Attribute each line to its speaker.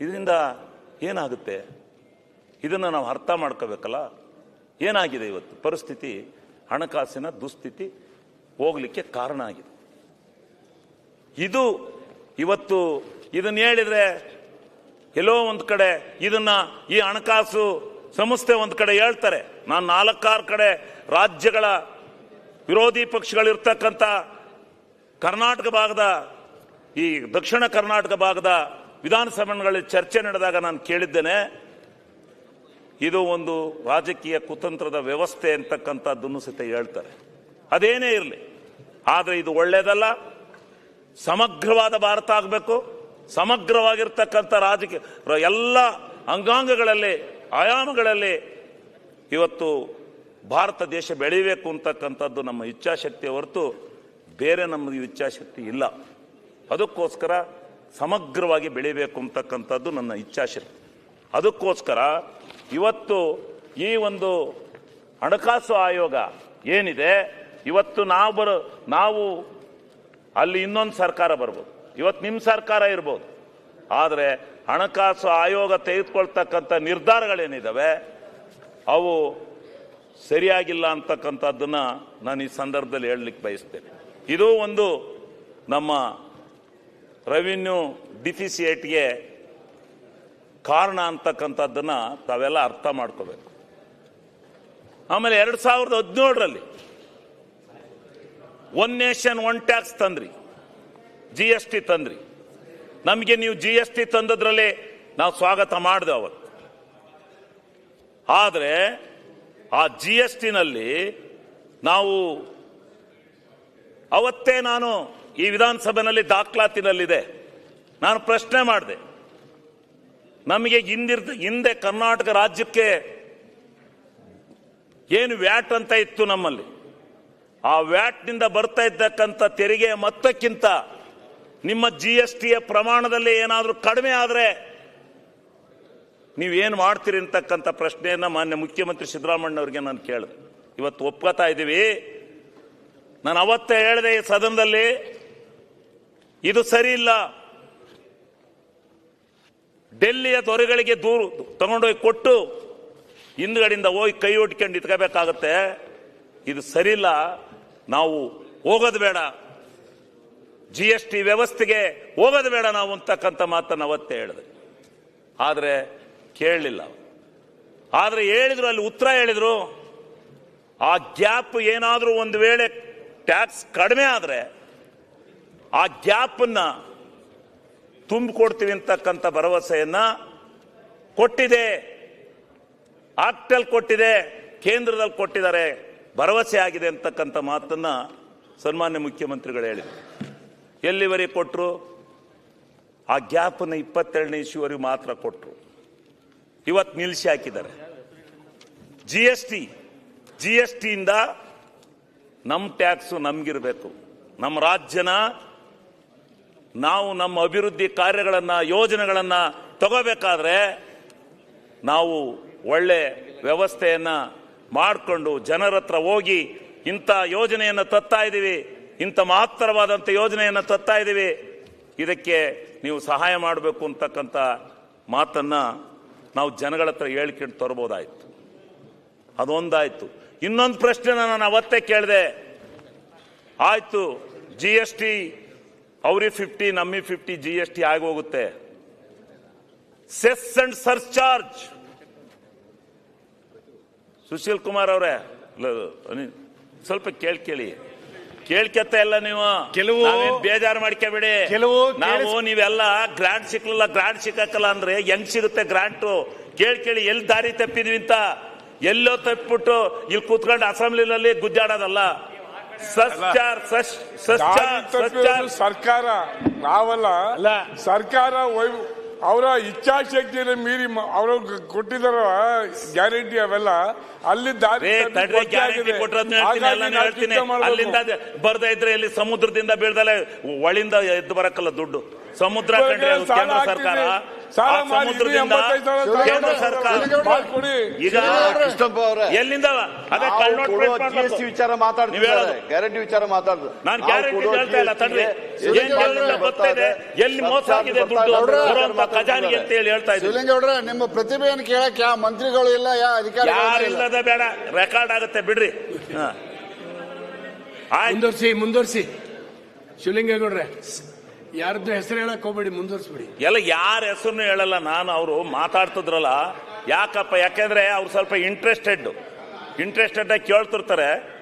Speaker 1: ಇದರಿಂದ ಏನಾಗುತ್ತೆ? ಇದನ್ನು ನಾವು ಅರ್ಥ ಮಾಡ್ಕೋಬೇಕಲ್ಲ? ಏನಾಗಿದೆ ಇವತ್ತು? ಪರಿಸ್ಥಿತಿ, ಹಣಕಾಸಿನ ದುಸ್ಥಿತಿ ಹೋಗಲಿಕ್ಕೆ ಕಾರಣ ಆಗಿದೆ. ಇದು ಇವತ್ತು ಇದನ್ನ ಹೇಳಿದ್ರೆ ಎಲ್ಲೋ ಒಂದು ಕಡೆ ಇದನ್ನ ಈ ಹಣಕಾಸು ಸಂಸ್ಥೆ ಒಂದು ಕಡೆ ಹೇಳ್ತಾರೆ. ನಾನು ನಾಲ್ಕಾರು ಕಡೆ ರಾಜ್ಯಗಳ ವಿರೋಧಿ ಪಕ್ಷಗಳಿರ್ತಕ್ಕಂಥ ಕರ್ನಾಟಕ ಭಾಗದ ಈ ದಕ್ಷಿಣ ಕರ್ನಾಟಕ ಭಾಗದ ವಿಧಾನಸಭೆಗಳಲ್ಲಿ ಚರ್ಚೆ ನಡೆದಾಗ ನಾನು ಕೇಳಿದ್ದೇನೆ, ಇದು ಒಂದು ರಾಜಕೀಯ ಕುತಂತ್ರದ ವ್ಯವಸ್ಥೆ ಅಂತಕ್ಕಂಥದ್ದನ್ನು ಸಹಿತ ಹೇಳ್ತಾರೆ. ಅದೇನೇ ಇರಲಿ, ಆದರೆ ಇದು ಒಳ್ಳೆಯದಲ್ಲ ಸಮಗ್ರವಾದ ಭಾರತ ಆಗಬೇಕು, ಸಮಗ್ರವಾಗಿರ್ತಕ್ಕಂಥ ರಾಜಕೀಯ, ಎಲ್ಲ ಅಂಗಾಂಗಗಳಲ್ಲಿ, ಆಯಾಮಗಳಲ್ಲಿ ಇವತ್ತು ಭಾರತ ದೇಶ ಬೆಳೀಬೇಕು ಅಂತಕ್ಕಂಥದ್ದು ನಮ್ಮ ಇಚ್ಛಾಶಕ್ತಿಯ ಹೊರತು ಬೇರೆ ನಮ್ಮದು ಇಚ್ಛಾಶಕ್ತಿ ಇಲ್ಲ. ಅದಕ್ಕೋಸ್ಕರ ಸಮಗ್ರವಾಗಿ ಬೆಳಿಬೇಕು ಅಂತಕ್ಕಂಥದ್ದು ನನ್ನ ಇಚ್ಛಾಶಕ್ತಿ ಅದಕ್ಕೋಸ್ಕರ ಇವತ್ತು ಈ ಒಂದು ಹಣಕಾಸು ಆಯೋಗ ಏನಿದೆ, ಇವತ್ತು ನಾವು ಬರೋ, ನಾವು ಅಲ್ಲಿ ಇನ್ನೊಂದು ಸರ್ಕಾರ ಬರ್ಬೋದು. ಇವತ್ತು ನಿಮ್ಮ ಸರ್ಕಾರ ಇರ್ಬೋದು. ಆದರೆ ಹಣಕಾಸು ಆಯೋಗ ತೆಗೆದುಕೊಳ್ತಕ್ಕಂಥ ನಿರ್ಧಾರಗಳೇನಿದ್ದಾವೆ ಅವು ಸರಿಯಾಗಿಲ್ಲ ಅಂತಕ್ಕಂಥದ್ದನ್ನು ನಾನು ಈ ಸಂದರ್ಭದಲ್ಲಿ ಹೇಳಲಿಕ್ಕೆ ಬಯಸ್ತೇನೆ. ಇದು ಒಂದು ನಮ್ಮ ರೆವಿನ್ಯೂ ಡಿಫಿಸಿಯೇಟ್ಗೆ ಕಾರಣ ಅಂತಕ್ಕಂಥದ್ದನ್ನು ತಾವೆಲ್ಲ ಅರ್ಥ ಮಾಡ್ಕೋಬೇಕು. ಆಮೇಲೆ ಎರಡು ಸಾವಿರದ ಹದಿನೇಳರಲ್ಲಿ ಒನ್ ನೇಷನ್ ಒನ್ ಟ್ಯಾಕ್ಸ್ ತಂದ್ರಿ. ಜಿ ಎಸ್ ಟಿ ತಂದ್ರಿ. ನಮಗೆ ನೀವು ಜಿ ಎಸ್ ಟಿ ತಂದದ್ರಲ್ಲಿ ನಾವು ಸ್ವಾಗತ ಮಾಡಿದೆ ಅವತ್ತು. ಆದರೆ ಆ ಜಿ ಎಸ್ ಟಿನಲ್ಲಿ ನಾವು ಅವತ್ತೇ ನಾನು ಈ ವಿಧಾನಸಭೆಯಲ್ಲಿ ದಾಖಲಾತಿನಲ್ಲಿದೆ. ನಾನು ಪ್ರಶ್ನೆ ಮಾಡಿದೆ. ನಮಗೆ ಹಿಂದಿರ್ದ, ಹಿಂದೆ ಕರ್ನಾಟಕ ರಾಜ್ಯಕ್ಕೆ ಏನು ವ್ಯಾಟ್ ಅಂತ ಇತ್ತು ನಮ್ಮಲ್ಲಿ. ಆ ವ್ಯಾಟ್ನಿಂದ ಬರ್ತಾ ಇದ್ದಕ್ಕಂಥ ತೆರಿಗೆ ಮೊತ್ತಕ್ಕಿಂತ ನಿಮ್ಮ ಜಿ ಎಸ್ ಟಿಯ ಪ್ರಮಾಣದಲ್ಲಿ ಏನಾದರೂ ಕಡಿಮೆ ಆದರೆ ನೀವೇನು ಮಾಡ್ತೀರಿ ಅಂತಕ್ಕಂಥ ಪ್ರಶ್ನೆಯನ್ನು ಮಾನ್ಯ ಮುಖ್ಯಮಂತ್ರಿ ಸಿದ್ದರಾಮಣ್ಣವ್ರಿಗೆ ನಾನು ಕೇಳಿದೆ. ಇವತ್ತು ಒಪ್ಕೋತಾ ಇದ್ದೀವಿ. ನಾನು ಅವತ್ತೇ ಹೇಳಿದೆ ಈ ಸದನದಲ್ಲಿ ಇದು ಸರಿ ಇಲ್ಲ. ಡೆಲ್ಲಿಯ ದೊರೆಗಳಿಗೆ ದೂರು ತಗೊಂಡೋಗಿ ಕೊಟ್ಟು ಹಿಂದ್ಗಡೆಯಿಂದ ಹೋಗಿ ಕೈ ಒಟ್ಕೊಂಡು ಇಟ್ಕೋಬೇಕಾಗತ್ತೆ. ಇದು ಸರಿಯಿಲ್ಲ ನಾವು ಹೋಗೋದು ಬೇಡ. ಜಿ ಎಸ್ ಟಿ ವ್ಯವಸ್ಥೆಗೆ ಹೋಗೋದು ಬೇಡ ನಾವು ಅಂತಕ್ಕಂಥ ಮಾತನ್ನು ಅವತ್ತೇ ಹೇಳಿದೆ. ಆದರೆ ಕೇಳಲಿಲ್ಲ. ಆದರೆ ಹೇಳಿದ್ರು, ಅಲ್ಲಿ ಉತ್ತರ ಹೇಳಿದರು. ಆ ಗ್ಯಾಪ್ ಏನಾದರೂ ಒಂದು ವೇಳೆ ಟ್ಯಾಕ್ಸ್ ಕಡಿಮೆ ಆದರೆ ಆ ಗ್ಯಾಪನ್ನ ತುಂಬಿಕೊಡ್ತೀವಿ ಅಂತಕ್ಕಂಥ ಭರವಸೆಯನ್ನ ಕೊಟ್ಟಿದೆ. ಆಕ್ಟಲ್ ಕೊಟ್ಟಿದೆ, ಕೇಂದ್ರದಲ್ಲಿ ಕೊಟ್ಟಿದ್ದಾರೆ, ಭರವಸೆ ಆಗಿದೆ ಅಂತಕ್ಕಂಥ ಮಾತನ್ನ ಸನ್ಮಾನ್ಯ ಮುಖ್ಯಮಂತ್ರಿಗಳು ಹೇಳಿದರು. ಎಲ್ಲಿವರೆಗೆ ಕೊಟ್ಟರು ಆ ಗ್ಯಾಪನ್ನು ಇಪ್ಪತ್ತೆರಡನೇ ಇಶ್ಯೂವರೆಗೆ ಮಾತ್ರ ಕೊಟ್ಟರು ಇವತ್ತು ನಿಲ್ಲಿಸಿ ಹಾಕಿದ್ದಾರೆ. G S T G S ಟಿಯಿಂದ ನಮ್ಮ ಟ್ಯಾಕ್ಸು ನಮಗಿರಬೇಕು. ನಮ್ಮ ರಾಜ್ಯನ ನಾವು ನಮ್ಮ ಅಭಿವೃದ್ಧಿ ಕಾರ್ಯಗಳನ್ನು, ಯೋಜನೆಗಳನ್ನು ತಗೋಬೇಕಾದ್ರೆ ನಾವು ಒಳ್ಳೆ ವ್ಯವಸ್ಥೆಯನ್ನು ಮಾಡಿಕೊಂಡು ಜನರ ಹತ್ರ ಹೋಗಿ ಇಂಥ ಯೋಜನೆಯನ್ನು ತತ್ತಾ ಇದ್ದೀವಿ ಇಂಥ ಮಹತ್ತರವಾದಂಥ ಯೋಜನೆಯನ್ನು ತತ್ತಾ ಇದ್ದೀವಿ ಇದಕ್ಕೆ ನೀವು ಸಹಾಯ ಮಾಡಬೇಕು ಅಂತಕ್ಕಂಥ ಮಾತನ್ನು ನಾವು ಜನಗಳ ಹತ್ರ ಹೇಳ್ಕೊಂಡು ತರ್ಬೋದಾಯ್ತು. ಅದೊಂದಾಯಿತು. ಇನ್ನೊಂದು ಪ್ರಶ್ನೆ ನಾನು ಅವತ್ತೇ ಕೇಳಿದೆ. ಆಯ್ತು ಜಿ ಎಸ್ ಟಿ ಅವ್ರಿಗೆ ಫಿಫ್ಟಿ ನಮ್ಮಿ ಫಿಫ್ಟಿ ಜಿ ಎಸ್ ಟಿ ಆಗಿ ಹೋಗುತ್ತೆ cess and surcharge Sushil Kumar ಅವರೇ ಸ್ವಲ್ಪ ಕೇಳಿ ಕೇಳಿ. ಕೇಳ್ಕತ್ತ ಎಲ್ಲ ನೀವು?
Speaker 2: ಕೆಲವು-
Speaker 1: ಬೇಜಾರು ಮಾಡ್ಕೋಬೇಡಿ.
Speaker 2: ಕೆಲವು
Speaker 1: ನಾವು ನೀವೆಲ್ಲ ಗ್ರಾಂಟ್ ಸಿಕ್ಲಿಲ್ಲ ಗ್ರಾಂಟ್ ಸಿಕ್ಕಲ್ಲ ಅಂದ್ರೆ ಹೆಂಗ್ ಸಿಗುತ್ತೆ ಗ್ರಾಂಟು ಕೇಳಿ ಕೇಳಿ ಎಲ್ಲಿ ದಾರಿ ತಪ್ಪಿದ್ವಿ ಅಂತ? ಎಲ್ಲೋ ತಪ್ಪಿಬಿಟ್ಟು ಇಲ್ಲಿ ಕೂತ್ಕೊಂಡು ಅಸೆಂಬ್ಲಿನಲ್ಲಿ ಗುದ್ದಾಡೋದಲ್ಲ?
Speaker 3: ಸರ್ಕಾರ ನಾವಲ್ಲ. ಸರ್ಕಾರ ಅವರ ಇಚ್ಛಾಶಕ್ತಿಯನ್ನು ಮೀರಿ ಅವರು ಕೊಟ್ಟಿದಾರ ಗ್ಯಾರಂಟಿ ಅವೆಲ್ಲ. ಅಲ್ಲಿ
Speaker 1: ಅಲ್ಲಿಂದ ಬರ್ದ ಇದ್ರೆ ಇಲ್ಲಿ ಸಮುದ್ರದಿಂದ ಬೀಳ್ದಲ್ಲ ಒಳಿಂದ ಎದ್ದು ಬರಕಲ್ಲ ದುಡ್ಡು. ಸಮುದ್ರ ಸರ್ಕಾರ.
Speaker 3: ಸಾಲ ಮಾಡಿ
Speaker 1: ಸಮುದ್ರದಿಂದ ಕೇಂದ್ರ ಸರ್ಕಾರ
Speaker 3: ಮಾಡ್ಕೊಡಿ
Speaker 1: ಈಗ
Speaker 2: ಕೃಷ್ಣಪ್ಪ ಅವರೇ.
Speaker 1: ಎಲ್ಲಿಂದ ಅದೇ
Speaker 2: ನಾವು
Speaker 1: ಕಳ್ನೋಟ್
Speaker 2: ಕೊಡುವ
Speaker 1: ಪ್ರಿಂಟ್
Speaker 2: ಜಿ ಎಸ್
Speaker 1: ಮಾಡ್ಬೇಕು.
Speaker 2: ವಿಚಾರ
Speaker 1: ಮಾತಾಡ್ತೀವಿ
Speaker 2: ಮಾತಾಡ್ತಿದ್ದಾರೆ ಗ್ಯಾರಂಟಿ ವಿಚಾರ ಮಾತಾಡುದು.
Speaker 1: ನಾನು ಗ್ಯಾರಂಟಿ ಹೇಳ್ತಾ ಇಲ್ಲ ತಡ್ರಿ. ಏನ್ ಎಲ್ಲಿಂದ ಬರ್ತಾ ಇದೆ. ಎಲ್ಲಿ ಮೋಸ ಆಗಿದೆ ದುಡ್ಡು ಬರುವಂತ ಖಜಾನಿಗೆ ಅಂತ ಹೇಳಿ ಹೇಳ್ತಾ ಇದ್ದೀನಿ
Speaker 4: ಶಿವಲಿಂಗೌಡ್ರೆ ನಿಮ್ಮ ಪ್ರತಿಭೆಯನ್ನು ಕೇಳಕ್ ಯಾವ ಮಂತ್ರಿಗಳು ಇಲ್ಲ ಯಾವ ಅಧಿಕಾರಿ ಇಲ್ಲ?
Speaker 1: ಯಾರಿಲ್ಲದ ಬೇಡ. ರೆಕಾರ್ಡ್ ಆಗುತ್ತೆ ಬಿಡ್ರಿ.
Speaker 5: ಮುಂದುವರ್ಸಿ ಮುಂದುವರ್ಸಿ. ಶಿವಲಿಂಗೇಗೌಡ್ರೆ ಯಾರದ್ದು ಹೆಸರು ಹೇಳಕ್ ಹೋಗ್ಬೇಡಿ, ಮುಂದುವರ್ಸ್ಬಿಡಿ.
Speaker 1: ಎಲ್ಲ ಯಾರ ಹೆಸರು ಹೇಳಲ್ಲ, ನಾನು ಅವರು ಮಾತಾಡ್ತಿದ್ರಲ್ಲ, ಯಾಕಪ್ಪ, ಯಾಕೆಂದ್ರೆ ಅವ್ರು ಸ್ವಲ್ಪ ಇಂಟ್ರೆಸ್ಟೆಡ್ ಇಂಟ್ರೆಸ್ಟೆಡ್ ಆಗಿ ಕೇಳ್ತಿರ್ತಾರೆ.